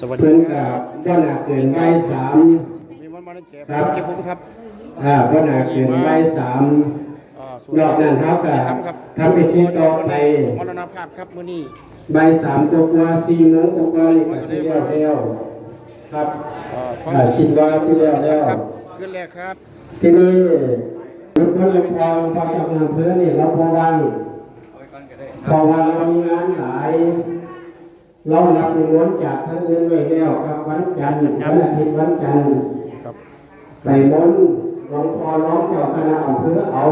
สวัสดีเพิ่นคกัรับบบ่น่าเกินใบายสามมีมันมาในเก็บครับเก็บผมครับอ่าบ่น่าเกินใบายสามอ่าส่วนนอกนั้นเขาก็ทำครับทำพิธีต่อไป มรณภาพครับมื้อนี้ใบายสามตัวกว่าสี่โมงกว่าๆนี่ก็สิแล้วแล้วครับอ่าอ่าคิดว่าที่แล้วแล้วครับขึ้นแรกครับที่นี่ยุคพลพรพอจากอำเภอนี่เราพอว่างเพราะว่าเรามีงานหลาย เรารับนิมนต์จากทางอื่นไว้แล้วครับวันจันทร์วันอาทิตย์วันจันทร์ครับไปมนต์หลวงพ่อร้องเจ้าคณะอำเภอเอา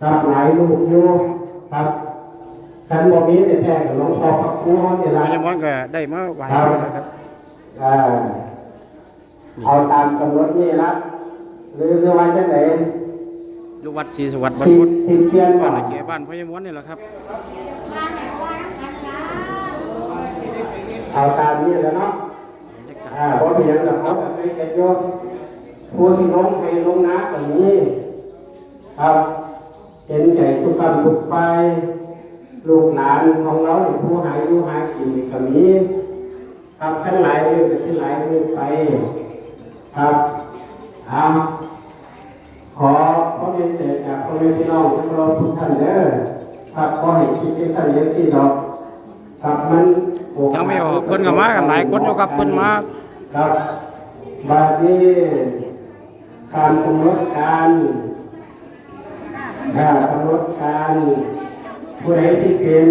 ครับหลายลูกอยู่ครับท่านบอกนี้แต่แท้กับหลวงพ่อพระครูเนี่ยพละญามอนก็ได้มาไหว้ครับแล้วครับอ่าเอาตามกำหนดนี่ละหรือหรือว่าจะไหนอยู่วัดศรีสวัสดิ์บรรที่พุตที่เปลี่ยนบ้าบ้านนละเกบ้านพญามอนนี่แหละครับ เอาตามนี้แล้วเนาะอ่าเพราะเพียงแต่เขาจะไปเก็บโยมผู้ที่ลงให้ลงน้ำแบบนี้ครับเห็นใจทุกกรรมทุกไฟลูกหลานของเราเนี่ยผู้หายอยู่หายกินก็มีครับทั้งหลายเรื่องจะที่หลายเรื่องไป ครับเอาขอพ่อเรียนแต่จาพ่อแม่พี่น้องทั้งเราทุกท่านเด้อครับขอให้คิดเป็นท่านเยอะสิดอก ครับมันโกาสยังไม่ออกเพิ่นก็มากันหลายคนอยู่ครับเพิ่นมาครับบาดนี้การกำหนดการอ่ากำหนดการผู้ใดที่เป็น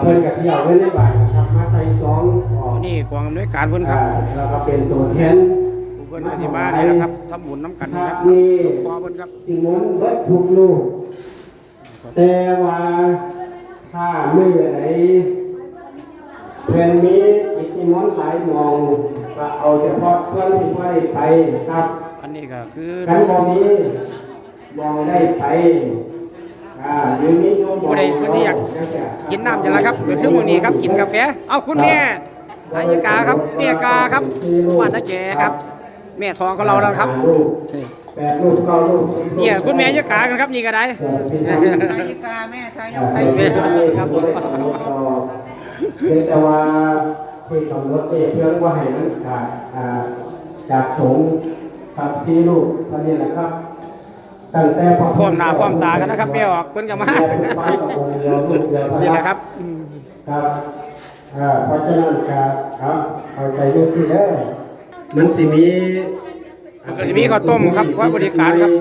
เพิ่นกับที่เอาไว้ในบ้านนะครับ มาใส่ซองออกนี่กองอำนวยการเพิ่นครัอ่าบแล้วก็เป็นตัวแทนผู้เพิ่นก็สิมานี่แหละครับทำบุญน้ำกันคครัรับบนี่ขอเพิ่นครับสิมนต์เบิดทุกลูกแต่ว่าถ้ามือไห นเพื่อนมีกิจนิมนต์หลายหมองก็เอาเฉพาะส่วนที่ว่าได้ไปครับ อันนี้ก็คือขันบ่มีมองได้ไปอ่าหรือมีโยมผู้ใดผู้ที่อยากกินน้ำจังละครับก็คือมื้อนี้ครับกินกาแฟ เอาคุณแม่นายกาครับแม่กาครับบ้านนาแกครับ แม่ทองของเราแล้วครับลูกแปดลูกเก้าลูกสิบลูกเนี่ยคุณแม่ยกากันครับนี่ก็ได้เกิดเป็นไทยกาแม่ไทยยกไทยเป็นกาครับ ผมเป็นแต่ว่าที่กำหนดนี่เพื่อนว่าให้มันขาดอ่าจากสงฆ์กับสีลูกเท่านี้แหละครับตั้งแต่พพร้อมหน้าพร้อมตากันนะครับแม่ออกเพิ่นก็มานี่แหละครับอืมครับอ่าเพราะฉะนั้นครับครับเข้าใจดูสิเด้อมันสิมีมันก็สิมีข้าวต้มครับไว้บริการครับ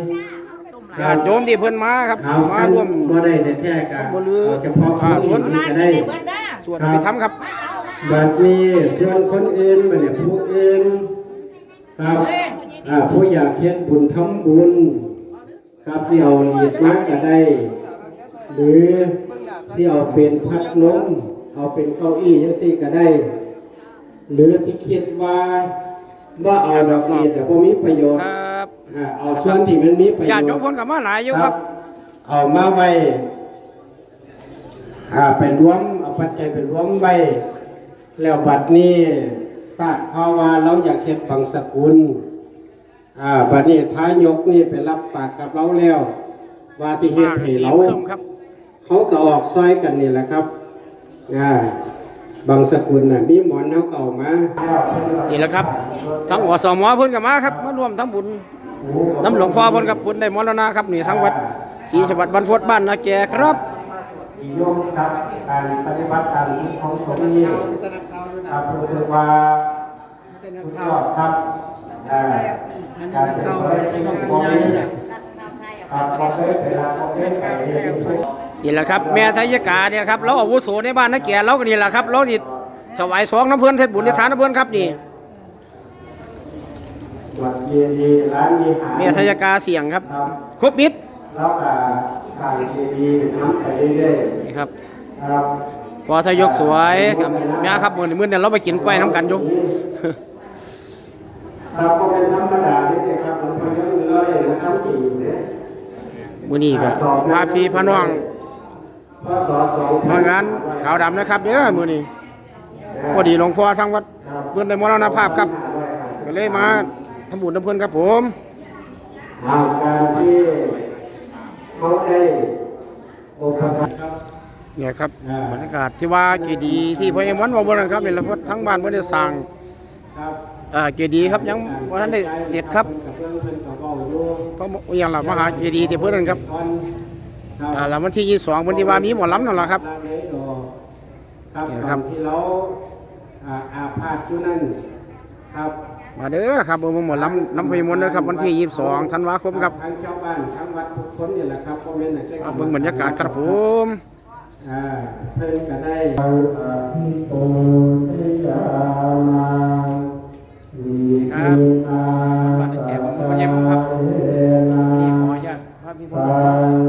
ญาติโยมที่เพิ่นมาครับเอามาคันร่วมบ่ได้แต่แท้ๆกันบ่ลือเอาเฉพาะอ่าคนส่วนอื่นก็ได้ ส่วนไปทำครับบัดนี้ส่วนคนอื่นมาเนี่ยผู้อื่นครับอ่าผู้อยากเฮ็ดบุญทำบุญ ครับที่เอาหลีดมาก็ได้ หรือที่เอาเป็นพัดลมเอาเป็นเก้าอี้จังซี่ก็ได้ หรือที่คิดว่าว่าเอาดอกหลีดแต่บ่มีประโยชน์ครับอ่าเอาส่วนที่มันมีประโยญาชติน์โยมเพิ่นก็มาหลายอยู่ครับ เอามาไว้อ่าไปรวมเอา ปัจจัยไปรวมไว้ แล้วบัดนี้ทราบข่าวว่าเราอยากเฮ็ดบังสกุลอ่าบัดนี้ท้ายยกนี่ไปรับปากกับเราแล้ว ว่าที่เฮ็ดให้เรามคครับเขาก็ออกซอยกันนี่แหละครับอ่าบางสกุลน่ะมีหมอนเขาก็เอามานี่แหละครับ ทั้งอสมเพิ่นก็มาครับมาร่วมทำบุญน้ำหลวงพ่อเพิ่นกับบุญได้มรณะครับนี่ทั้งวัดศรีสวัสดิ์บรรพตบ้านนาแกครับ นิยมครับการปฏิบัติตามที่ของสงฆ์นี่ครับรู้สึกว่าสุดยอดครับอ่าการเป็นอะไรที่ของนี่ครับบ่เคยไปรับบ่เคยไปเรียนรู้นี่แหละครับ แม่ทายกาเนี่ยครับเราอาวุโสในบ้านนาแกเราก็นี่แหละครับเราดิถวายสองน้ำเพิ่นเทศบุญในฐานน้ำเพิ่นครับนี่วัดเยดีย์ร้านมีหารแม่ทายกาเสียงครับ ครับครบมิตร แล้วก็สร้างเจดีย์ทำไปเรื่อยนี่ครับๆครับพอทายกสวยครับแม่ครับมื้อนี้มื้อนี้เราไปกินกล้วยน้ำกันอยู่ ครับก็เป็นธรรมดานี่เองครับผมพยายามเลยนะครับจริงเนี่ย มื้อนี้ก็พาพี่พาน้องพศสองมางานขาวดำนะครับเด้อมื้อนี้พอดีหลวงพ่อทางวัดเพิ่นได้มรณภาพครับ ก็เลยมาทำบุญน้ำเพิ่นครับผมเอาการที่ เขาได้โอปถัมภ์ครับเนี่ยครับบรรยากาศที่ว่าเจดีย์ที่พระเอ็มวันว่าบนนั้นครับนี่แหละเพราะทั้งบ้านเพิ่นได้สร้างครับเอ่อเจดีย์ครับยังบ่ทันได้เสร็จครับกับเรื่องเพิ่นก็เว้าอยู่เพราะอย่างล่ะมหาเจดีย์ที่เพิ่นนั่นครับก่อนครับอ่าแล้ววันที่22เพิ่นที่ว่ามีหมอลำนั่นล่ะครับลาเลยดอกครับเนี่ยตครัอบนที่เราอ่าอาพาธอยู่นั่นครับมาเด้อครับเบิ่งหมอลำลำไพมนต์เด้อครับวันที่ 22 ธันวาคมครับทั้งชาวบ้านทั้งวัดทุกคนนี่แหละครับบ่แม่นแต่แค่อ่าเบิ่งบรรยากาศครับผม อ่าเพิ่นก็ได้เรับบ้านแก่ผมก็ยังครับนี่ขออนุญาตพระพิพัฒน์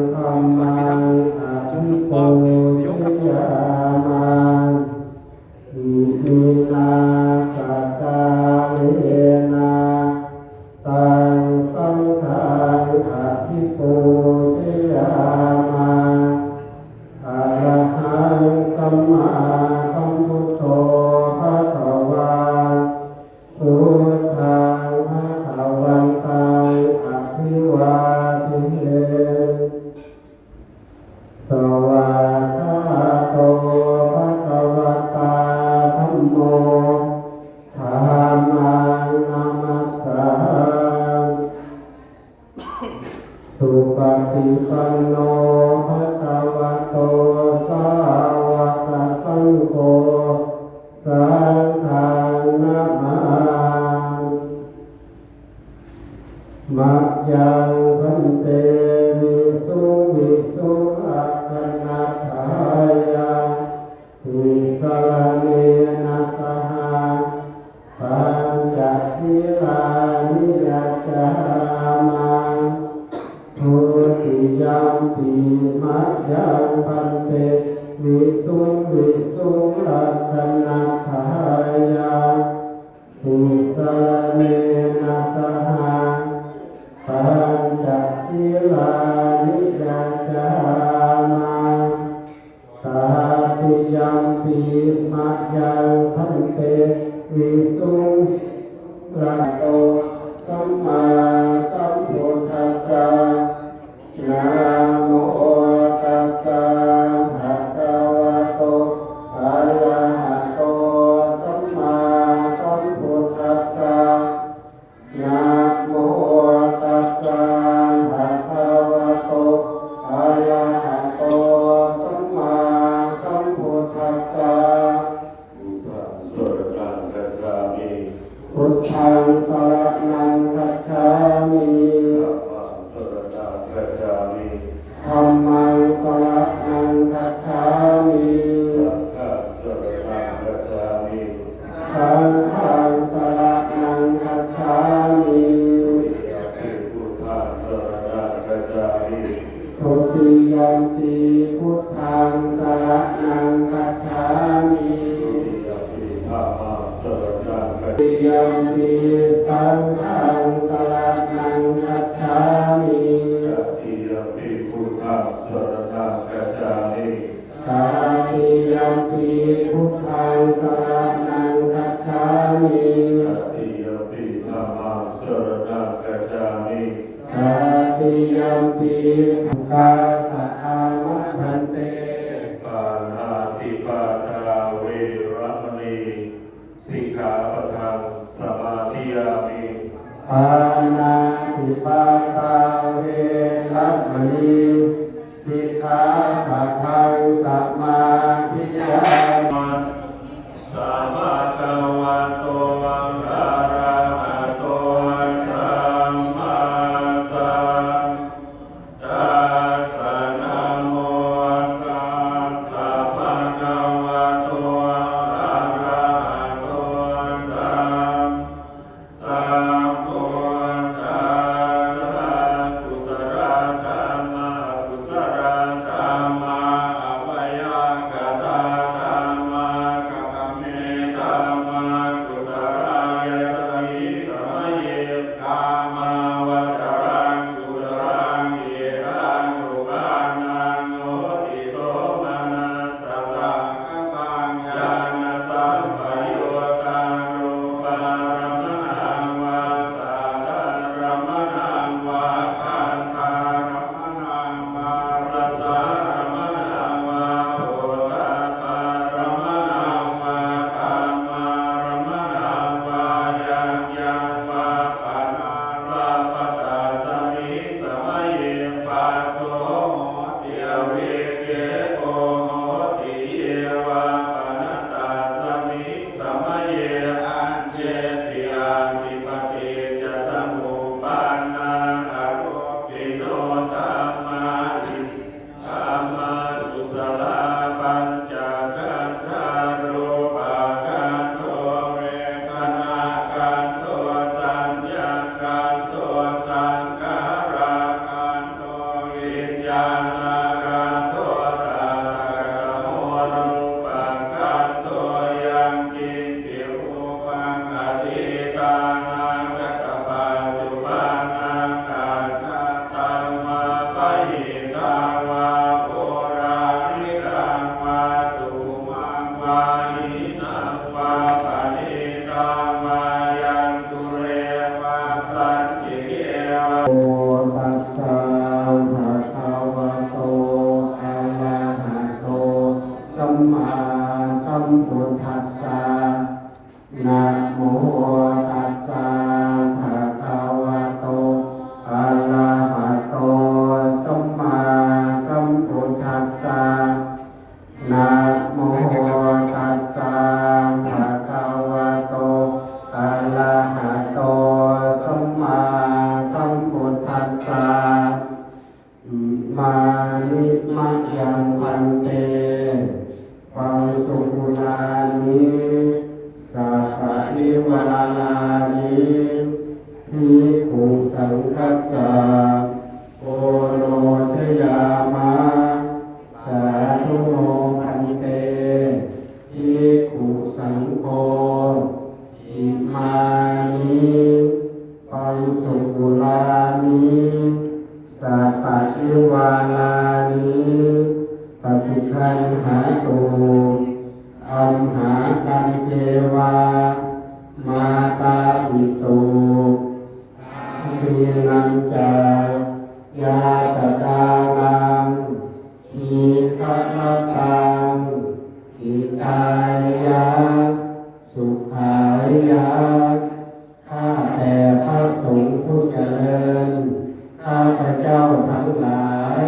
สุปฏิปันโนภะคะวะ โตสัมมา พุทธังสรณังคัจฉามิ ยัมปีสังฆังสรณังคัจฉามิยะภิยะภิพุทธังสวดการกระจามีตาติยัมปีพุทธังสรณังคัจฉามิยะภิยะภิธรรมังสวดการกระจามีตาติยัมปีกาสะอาวะพันเตปานาติปาตาเวระมณีสิกขาปะทังสมาธิยามิ ปานาติปาตาเวรัมณีสิกขาปะทังสัมมาทิยามิสัมมา มาสัมพุทธัสสะนะโม คันหาตูอัมหาคันเจวา มาตาปิตูปีนันจายาสกาลังอิทัตตังอิตายยาสุขายาข้าแต่พระสงฆ์ผู้เจริญ ข้าพระเจ้าทั้งหลาย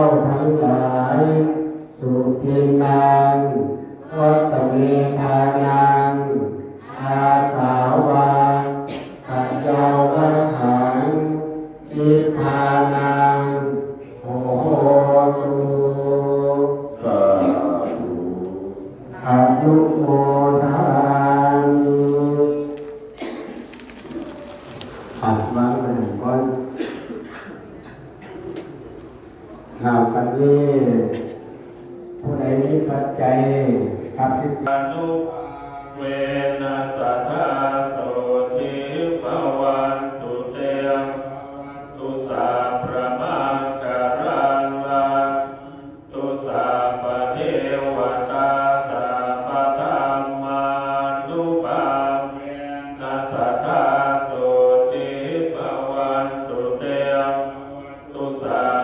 เจ้าทั้งหลาย สุทินังวัตเมธ ข่าวกันนี้ผู้ใดมีปัจจัยครับที่อนุเวนัสสทธาโสติภวันตุเตมตุสาประมังการังลังตุสาปเทวตาสาปธรรมานุปาเวนัสสทธาโสติภวันตุเตมตุสา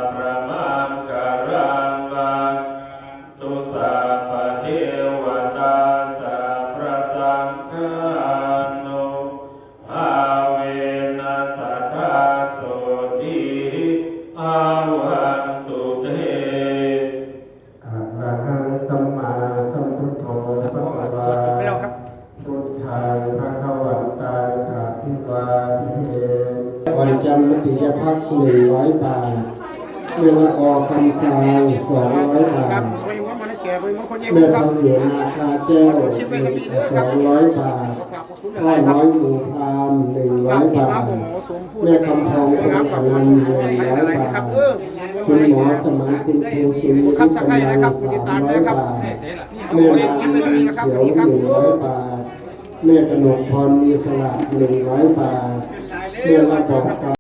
ร้อยบาทเมื่อละออคำทรายสองร้อยบาทไว้ว่ามันให้แก่ไว้ว่าคนเยี่ยมเมื่อครับทำเหลือนาคาแจ้วสองร้อยบาทข้าลายๆครัน้อยหมูพรามหนึ่งร้อยบาทแม่คำพองคนอนันต์หนึ่งร้อยบาทคุณหมอสมานคุณครูสุริครับทิสัตกให้นานะครับสาติดมร้อยบาทแม่ยนาลีเขียวนี่หครับนึ่งร้อยบาทแม่กนกพรมีสลัดหนึ่งร้อยบาทแม่ระบอกตา